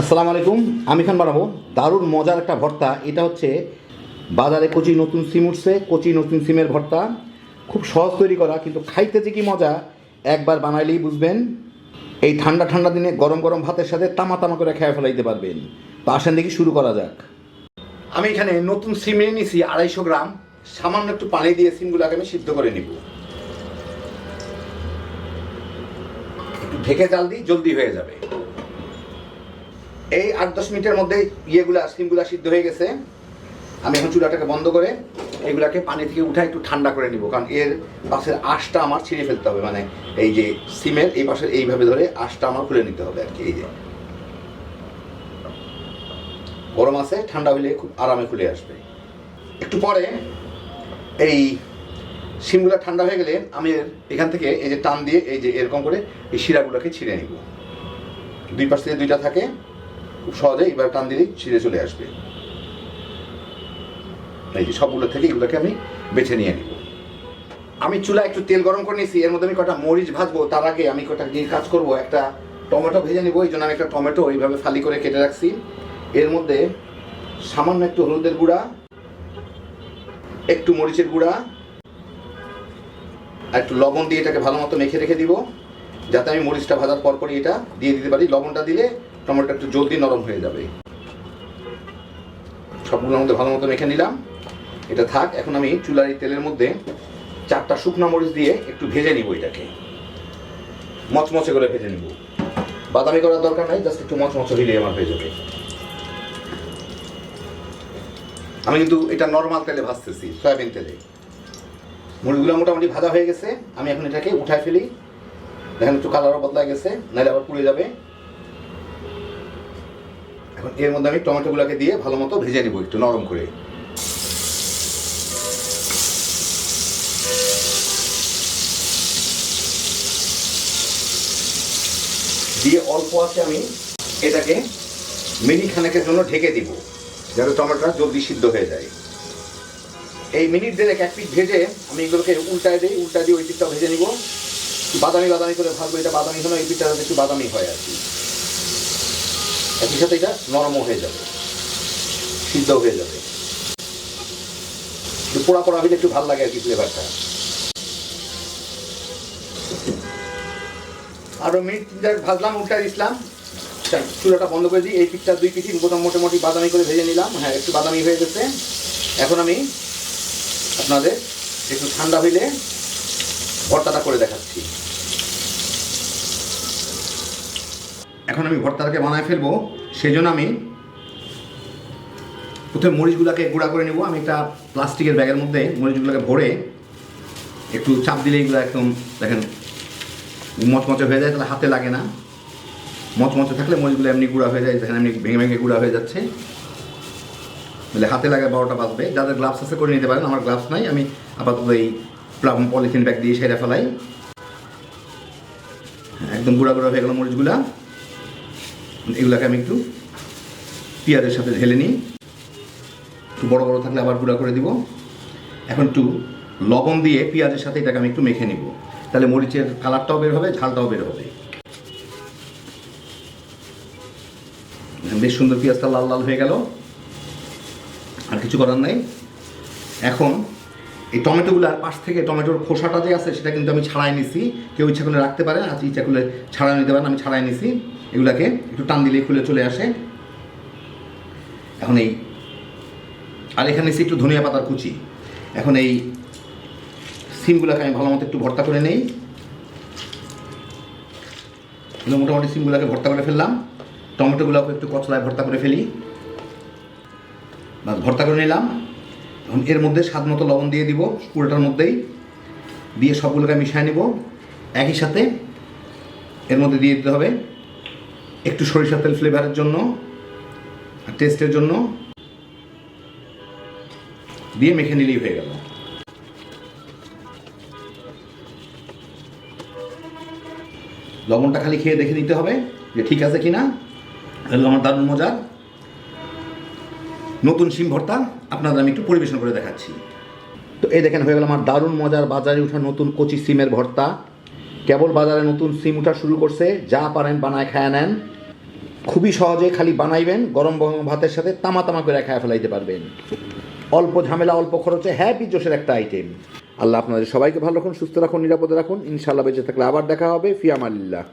আসসালামু আলাইকুম, আমি খান বানাবো। দারুণ মজার একটা ভর্তা। এটা হচ্ছে বাজারে কচি নতুন সিম উঠছে, কচি নতুন সিমের ভর্তা। খুব সহজ তৈরি করা, কিন্তু খাইতে যে কি মজা, একবার বানাইলেই বুঝবেন। এই ঠান্ডা ঠান্ডা দিনে গরম গরম ভাতের সাথে তামা তামা করে খেয়ে ফেলাইতে পারবেন। তো আসেন দেখি শুরু করা যাক। আমি এখানে নতুন সিম নিয়ে নিছি আড়াইশো গ্রাম। সামান্য একটু পানি দিয়ে সিমগুলোকে আমি সিদ্ধ করে নিব। একটু ঢেকে জাল দিই, জলদি হয়ে যাবে। এই আট দশ মিনিটের মধ্যে ইয়েগুলা সিমগুলা সিদ্ধ হয়ে গেছে। আমি এখন চুলাটাকে বন্ধ করে এগুলাকে পানি থেকে উঠে একটু ঠান্ডা করে নিব, কারণ এর পাশের আঁশটা আমার ছিঁড়ে ফেলতে হবে মানে এই যে সিমের এই পাশে এইভাবে ধরে আঁশটা আমার খুলে নিতে হবে আর কি এই যে। গরম আছে, ঠান্ডা হলে খুব আরামে খুলে আসবে। একটু পরে এই সিমগুলা ঠান্ডা হয়ে গেলে আমি এখান থেকে এই যে টান দিয়ে এই যে এরকম করে এই শিরাগুলোকে ছিঁড়ে নিব। দুই পাশ থেকে দুইটা থাকে খুব সহজে এবার টান দিলেই ছিঁড়ে চলে আসবে। এই যে সবগুলো থেকে এগুলোকে আমি বেছে নিয়ে নিব। আমি চুলা একটু তেল গরম করে নিয়েছি, এর মধ্যে আমি কটা মরিচ ভাজবো, তার আগে আমি কটা যে কাজ করব, একটা টমেটো ভেজে নিব, এই জন্য আমি একটা টমেটো এইভাবে ফালি করে কেটে রাখছি। এর মধ্যে সামান্য একটু হলুদের গুঁড়া, একটু মরিচের গুঁড়া, আর একটু লবণ দিয়ে এটাকে ভালো মতো মেখে রেখে দিব, যাতে আমি মরিচটা ভাজার পর পরই এটা দিয়ে দিতে পারি। লবণটা দিলে টমেটোটা একটু জলদি নরম হয়ে যাবে। সবগুলোর মধ্যে ভালো মতো মেখে নিলাম। এটা থাক, এখন আমি চুলার এই তেলের মধ্যে চারটা শুকনো মরিচ দিয়ে একটু ভেজে নিব এটাকে। মচমচে করে ভেজে নিব। বাদামি করার দরকার নাই, জাস্ট একটু মচমচে হইলে আমার হয়ে যাবে। আমি কিন্তু এটা নর্মাল তেলে ভাজতেছি, সয়াবিন তেলে। মুড়িগুলো মোটামুটি ভাজা হয়ে গেছে, আমি এখন এটাকে উঠায় ফেলি। দেখেন একটু কালারও বদলা গেছে, নাহলে আবার পুড়ে যাবে। এখন এর মধ্যে আমি টমেটোগুলোকে দিয়ে ভালো মতো ভেজে নিব একটু নরম করে। দিয়ে অল্প আছে আমি এটাকে মিনিট খানেকের জন্য ঢেকে দিব, যাতে টমেটোটা জলদি সিদ্ধ হয়ে যায়। এই মিনিট দেড়েক এক পিঠ ভেজে আমি এগুলোকে উল্টায় দিই, উল্টায় দিয়ে ওই পিঠটা ভেজে নিব। বাদামি বাদামি করে ভাজবো, এটা বাদামি হলো এই পিঠটা একটু বাদামি হয় আর কি। একই সাথে এটা নরমও হয়ে যাবে সিদ্ধ হয়ে যাবে। পোড়া পোড়া হলে একটু ভালো লাগে আর কি ফ্লেভারটা আরও মিনিট ভাজলাম উল্টায় দিছিলাম। আচ্ছা, চুলাটা বন্ধ করে দিই। এই পিঠটা দুই পিঠি বোতাম মোটামুটি বাদামি করে ভেজে নিলাম। হ্যাঁ একটু বাদামি হয়ে গেছে। এখন আমি আপনাদের একটু ঠান্ডা হইলে ভর্তাটা করে দেখাচ্ছি। এখন আমি ভর্তাটাকে বানায় ফেলব সেই জন্য আমি প্রথমে মরিচগুলোকে গুঁড়া করে নেব। আমি একটা প্লাস্টিকের ব্যাগের মধ্যে মরিচগুলোকে ভরে একটু চাপ দিলে এগুলো একদম দেখেন মচমচে হয়ে যায় তাহলে হাতে লাগে না। মচমচে থাকলে মরিচগুলো এমনি গুঁড়া হয়ে যায় দেখেন এমনি ভেঙে ভেঙে গুঁড়া হয়ে যাচ্ছে। বলে হাতে লাগে বারোটা বাজবে। যাদের গ্লাভস আছে করে নিতে পারেন আমার গ্লাভস নাই আমি আপাতত এই পলিথিন ব্যাগ দিয়ে সেরে ফেলাই। হ্যাঁ, একদম গুঁড়া গুঁড়া হয়ে গেল মরিচগুলা। এগুলাকে আমি একটু পেঁয়াজের সাথে ঢেলে নিই। একটু বড় বড় থাকলে আবার গুঁড়া করে দিব। এখন একটু লবণ দিয়ে পেঁয়াজের সাথে এটাকে আমি একটু মেখে নিব। তাহলে মরিচের কালারটাও বের হবে, ঝালটাও বের হবে। বেশ সুন্দর পেঁয়াজটা লাল লাল হয়ে গেল। আর কিছু করার নাই। এখন এই টমেটোগুলোর পাশ থেকে টমেটোর খোসাটা যে আছে, সেটা কিন্তু আমি ছাড়াই নিছি। কেউ ইচ্ছা করলে রাখতে পারেন আজ ইচ্ছা করলে ছাড়াই নিতে পারেন, আমি ছাড়াই নিছি। এগুলাকে একটু টান দিলেই খুলে চলে আসে। এখন এই, আর এখানে নিছি একটু ধনিয়া পাতার কুচি। এখন এই সিমগুলোকে আমি ভালো মতো একটু ভর্তা করে নেই। মোটামুটি সিমগুলোকে ভর্তা করে ফেললাম। টমেটোগুলোকে একটু কচলায় ভর্তা করে ফেলি। ভর্তা করে নিলাম। এর মধ্যে স্বাদ মতো লবণ দিয়ে দিব, পুরোটার মধ্যেই। দিয়ে সবগুলোকে মিশিয়ে নিব। একই সাথে এর মধ্যে দিয়ে দিতে হবে একটু সরিষার তেল ফ্লেভারের জন্য আর টেস্টের জন্য। দিয়ে মেখে নিলেই হয়ে গেল। লবণটা খালি খেয়ে দেখে নিতে হবে যে ঠিক আছে কিনা। আমার দারুণ মজার। নতুন সিম ভর্তা। আপনাদের আমি একটু পরিবেশন করে দেখাচ্ছি। তো এই দেখেন, হয়ে গেল আমার দারুণ মজার বাজারে ওঠা নতুন কচি সিমের ভর্তা। কেবল বাজারে নতুন সিম ওঠা শুরু করছে, যা পারেন বানায় খায় নেন। খুবই সহজে খালি বানাইবেন, গরম গরম ভাতের সাথে তামা তামা করে খায় ফেলাইতে পারবেন। অল্প ঝামেলা, অল্প খরচে হ্যাপি জোশের একটা আইটেম আল্লাহ আপনাদের সবাইকে ভালো রাখুন, সুস্থ রাখুন, নিরাপদে রাখুন। ইনশাআল্লাহ বেঁচে থাকলে আবার দেখা হবে। ফিয়ামালিল্লাহ।